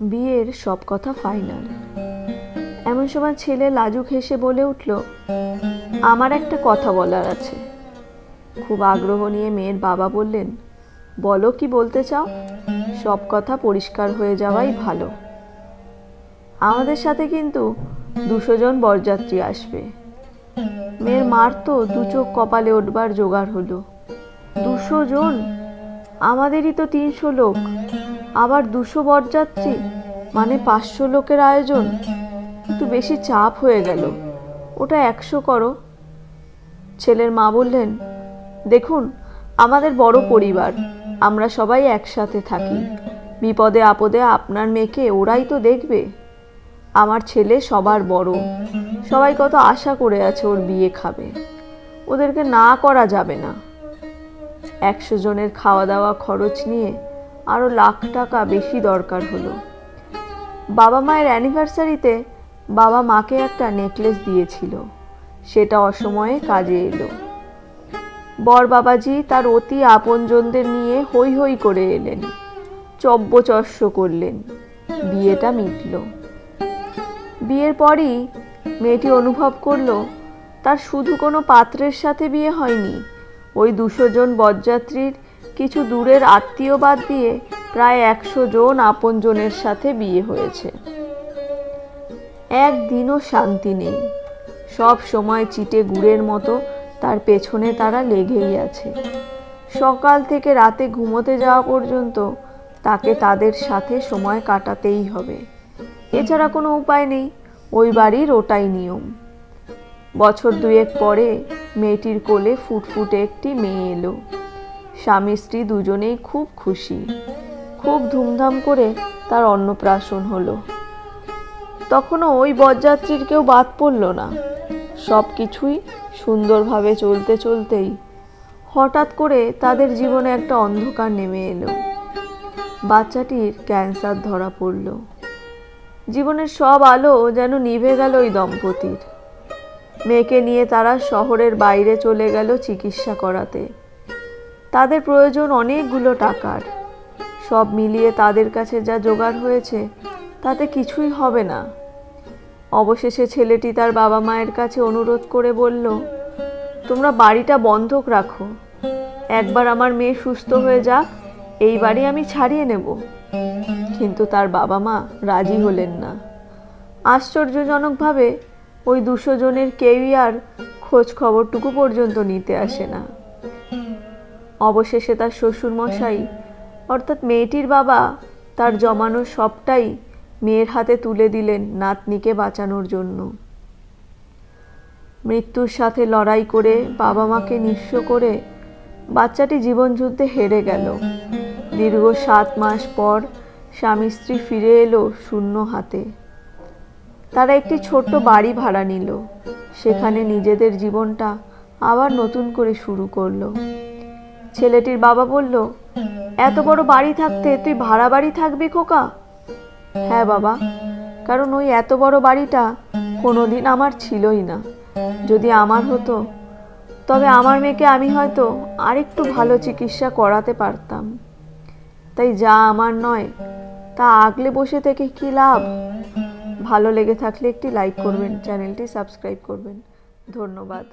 বিয়ের সব কথা ফাইনাল এমন সময় ছেলে লাজুক হেসে বলে উঠল, আমার একটা কথা বলার আছে। খুব আগ্রহ নিয়ে মেয়ের বাবা বললেন, বলো কি বলতে চাও? সব কথা পরিষ্কার হয়ে যাওয়াই ভালো। আমাদের সাথে কিন্তু দুশো জন বরযাত্রী আসবে। মেয়ের মার তো দু চোখ কপালে উঠবার জোগাড় হলো। দুশো জন? আমাদেরই তো তিনশো লোক। আবার দুশো বরযাত্রী মানে পাঁচশো লোকের আয়োজন। একটু বেশি চাপ হয়ে গেল। ওটা একশো করো। ছেলের মা বললেন, দেখুন, আমাদের বড় পরিবার, আমরা সবাই একসাথে থাকি। বিপদে আপদে আপনার মেয়েকে ওরাই তো দেখবে। আমার ছেলে সবার বড়। সবাই কত আশা করে আছে ওর বিয়ে খাবে। ওদেরকে না করা যাবে না। একশো জনের খাওয়া দাওয়া খরচ নিয়ে আরও লাখ টাকা বেশি দরকার হলো। বাবা মায়ের অ্যানিভার্সারিতে বাবা মাকে একটা নেকলেস দিয়েছিল। সেটা অসময়ে কাজে এলো। বর বাবাজি তার অতি আপনজনদের নিয়ে হই হই করে এলেন। চব্যচস্য করলেন। বিয়েটা মিটল। বিয়ের পরই মেয়েটি অনুভব করল, তার শুধু কোনো পাত্রের সাথে বিয়ে হয়নি, ওই দুশো জন বরযাত্রীর কিছু দূরের আত্মীয় বাদ দিয়ে প্রায় একশো জন আপনজনের সাথে বিয়ে হয়েছে। একদিনও শান্তি নেই। সব সময় চিটে গুড়ের মতো তার পেছনে তারা লেগেই আছে। সকাল থেকে রাতে ঘুমোতে যাওয়া পর্যন্ত তাকে তাদের সাথে সময় কাটাতেই হবে। এছাড়া কোনো উপায় নেই, ওই বাড়ির ওটাই নিয়ম। বছর দুয়েক পরে মেয়েটির কোলে ফুটফুটে একটি মেয়ে এলো। স্বামী স্ত্রী দুজনেই খুব খুশি। খুব ধুমধাম করে তার অন্নপ্রাশন হলো। তখনও ওই বরযাত্রীর কেউ বাদ পড়ল না। সব কিছুই সুন্দরভাবে চলতে চলতেই হঠাৎ করে তাদের জীবনে একটা অন্ধকার নেমে এলো। বাচ্চাটির ক্যান্সার ধরা পড়ল। জীবনের সব আলো যেন নিভে গেল ওই দম্পতির। মেয়েকে নিয়ে তারা শহরের বাইরে চলে গেল চিকিৎসা করাতে। তাদের প্রয়োজন অনেকগুলো টাকার। সব মিলিয়ে তাদের কাছে যা জোগাড় হয়েছে, তাতে কিছুই হবে না। অবশেষে ছেলেটি তার বাবা মায়ের কাছে অনুরোধ করে বলল, তোমরা বাড়িটা বন্ধক রাখো। একবার আমার মেয়ে সুস্থ হয়ে যাক, এই বাড়ি আমি ছাড়িয়ে নেব। কিন্তু তার বাবা মা রাজি হলেন না। আশ্চর্যজনকভাবে ওই দুশো জনের কেউই আর খোঁজ খবরটুকু পর্যন্ত নিতে আসে না অবশেষে তার শ্বশুরমশাই অর্থাৎ মেয়েটির বাবা তার জমানো সবটাই মেয়ের হাতে তুলে দিলেন নাতনিকে বাঁচানোর জন্য। মৃত্যুর সাথে লড়াই করে বাবা মাকে নিঃস্ব করে বাচ্চাটি জীবনযুদ্ধে হেরে গেল। দীর্ঘ সাত মাস পর স্বামী স্ত্রী ফিরে এলো শূন্য হাতে। তারা একটি ছোট্ট বাড়ি ভাড়া নিল। সেখানে নিজেদের জীবনটা আবার নতুন করে শুরু করল। ছেলেটির বাবা বলল, এত বড় বাড়ি থাকতে তুই ভাড়া বাড়ি থাকবি খোকা? হ্যাঁ বাবা, কারণ ওই এত বড় বাড়িটা কোনোদিন আমার ছিলই না। যদি আমার হতো, তবে আমার মেয়েকে আমি হয়তো আরেকটু ভালো চিকিৎসা করাতে পারতাম। তাই যা আমার নয়, তা আগলে বসে থেকে কি লাভ? ভালো লেগে থাকলে একটি লাইক করবেন, চ্যানেলটি সাবস্ক্রাইব করবেন। ধন্যবাদ।